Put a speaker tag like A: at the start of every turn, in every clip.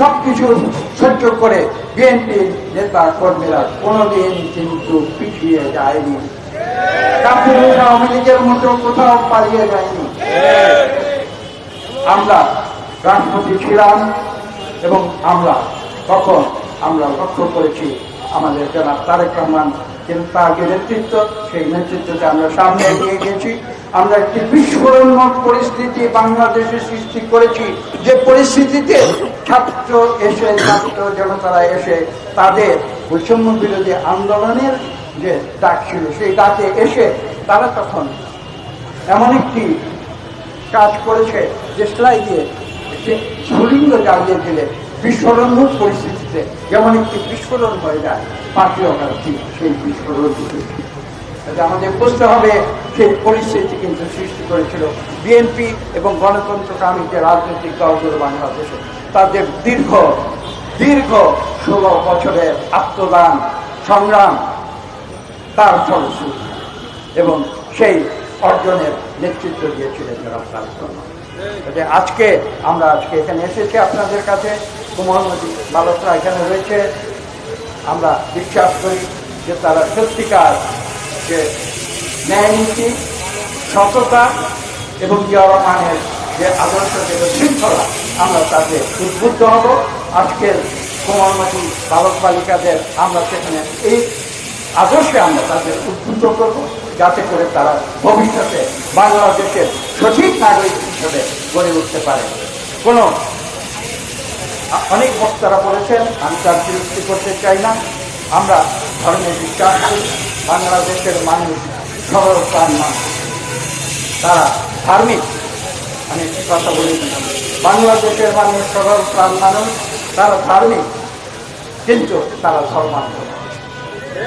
A: সবকিছু সহ্য করে বিএনপির নেতা কর্মীরা কোনোদিন কিন্তু পিছিয়ে যায়নি। আওয়ামী লীগের মতো কোথাও পালিয়ে যায়নি। আমরা রাষ্ট্রপতি ছিলাম এবং আমরা তখন আমরা লক্ষ্য করেছি আমাদের জনাব তারেক রহমান কিন্তু তার যে নেতৃত্ব, সেই নেতৃত্বকে আমরা সামনে নিয়ে গেছি আমরা একটি বিস্ফোরণময় পরিস্থিতি বাংলাদেশে সৃষ্টি করেছি। যে পরিস্থিতিতে ছাত্র এসে, ছাত্র জনতারা এসে তাদের বৈষম্য বিরোধী আন্দোলনের যে ডাক ছিল, সেই ডাকে এসে তারা তখন এমন একটি কাজ করেছে, যে সেলাই দিয়ে যে স্ফুলিঙ্গ জ্বালিয়ে দিলে। বিস্ফোরণমূল পরিস্থিতিতে। যেমন একটি বিস্ফোরণ হয়ে যায় পার্টি অকার্থী সেই বিস্ফোরণ আমাদের বুঝতে হবে সেই পরিস্থিতি কিন্তু সৃষ্টি করেছিল বিএনপি এবং গণতন্ত্রকামী যে রাজনৈতিক দলগুলো বাংলাদেশে। তাদের দীর্ঘ দীর্ঘ ষোলো বছরের আত্মদান, সংগ্রাম, তার ফলশ্রুতি এবং সেই অর্জনের নেতৃত্ব দিয়েছিলেন। আজকে আমরা আজকে এখানে এসেছি আপনাদের কাছে। কুমারমতি বালকরা এখানে রয়েছে। আমরা বিশ্বাস করি যে তারা সত্যিকার যে ন্যায় নীতি, সততা এবং জিয়া যে আদর্শ যে শৃঙ্খলা, আমরা তাতে উদ্বুদ্ধ হব। আজকের কোমলমতি বালক বালিকাদের আমরা সেখানে এই আদর্শে আমরা তাদের উদ্বুদ্ধ করব, যাতে করে তারা ভবিষ্যতে বাংলাদেশের সঠিক নাগরিক হিসেবে গড়ে উঠতে পারে। কোনো অনেক বক্তারা বলেছেন, আমি তার বিরক্তি করতে চাই না। আমরা ধর্মে বিশ্বাস করি, বাংলাদেশের মানুষ সরল প্রাণ মানুষ। তারা ধার্মিক। আমি একটি কথা বলে, বাংলাদেশের মানুষ সরল প্রাণ মানুষ, তারা ধার্মিক, কিন্তু তারা ধর্মান্ধ।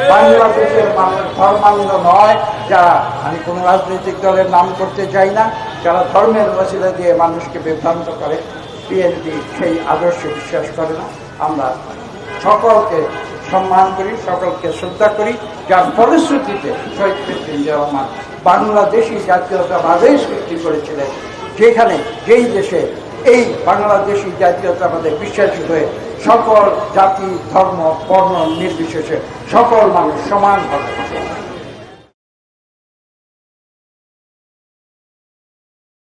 A: বাংলাদেশের মানুষ ধর্মান্ধ নয়, যারা আমি কোনো রাজনৈতিক দলের নাম করতে চাই না, যারা ধর্মের মশিলা দিয়ে মানুষকে বিভ্রান্ত করে। বিএনপি সেই আদর্শে বিশ্বাস করে না। আমরা সকলকে সম্মান করি, সকলকে শ্রদ্ধা করি। যার ফলশ্রুতিতে শহীদ প্রেসিডেন্ট রহমান বাংলাদেশি জাতীয়তাবাদের সৃষ্টি করেছিলেন। যেখানে যেই দেশে এই বাংলাদেশি জাতীয়তাবাদে বিশ্বাসী হয়ে সকল জাতি, ধর্ম, বর্ণ নির্বিশেষে সকল মানুষ সমানভাবে